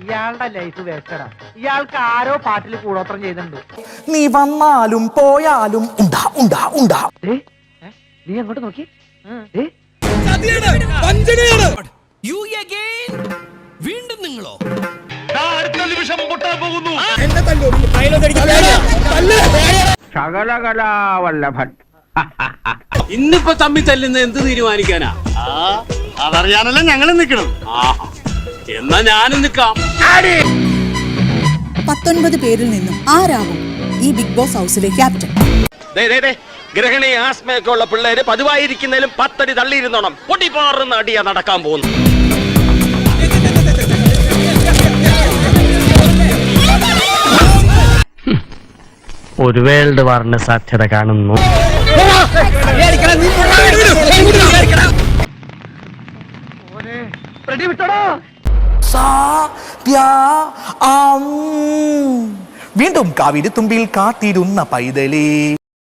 ഇയാളുടെ ലൈഫ് വേസ്റ്റഡാ ഇയാൾക്ക് ആരോ പാട്ടിൽ കൂടോത്രം ചെയ്തിട്ടുണ്ട്. നീ വന്നാലും പോയാലും ഉണ്ടാ ഉണ്ടാ ഉണ്ടാ. ദേ, നീ അങ്ങോട്ട് നോക്കി. യു അഗൈൻ വീണ്ടും നിങ്ങളോ? ശകലകലാവല്ലഭൻ. ഇന്നിപ്പോ തമ്മി തല്ലുന്ന എന്ത് തീരുമാനിക്കാനാ? അതറിയാനല്ല ഞങ്ങൾ നിൽക്കണം ആഹാ. എന്നാ ഞാനും നിക്കാം. പത്തൊൻപത് പേരിൽ നിന്നും ആരാകും ഈ ബിഗ് ബോസ് ഹൗസിലെ ക്യാപ്റ്റൻ ഗ്രഹണി ആസ്മയൊക്കെ ഉള്ള പിള്ളേര് പതിവായിരിക്കുന്നതിലും പത്തടി തള്ളിയിരുന്നോണം പൊടിപാറുന്ന അടിയാ നടക്കാൻ പോകുന്നു ഒരു വേൾഡ് വാറിന് സാധ്യത കാണുന്നു വിട്ടോടോ. വീണ്ടും കാവിരി തുമ്പിൽ കാത്തിരുന്ന പൈതലേ.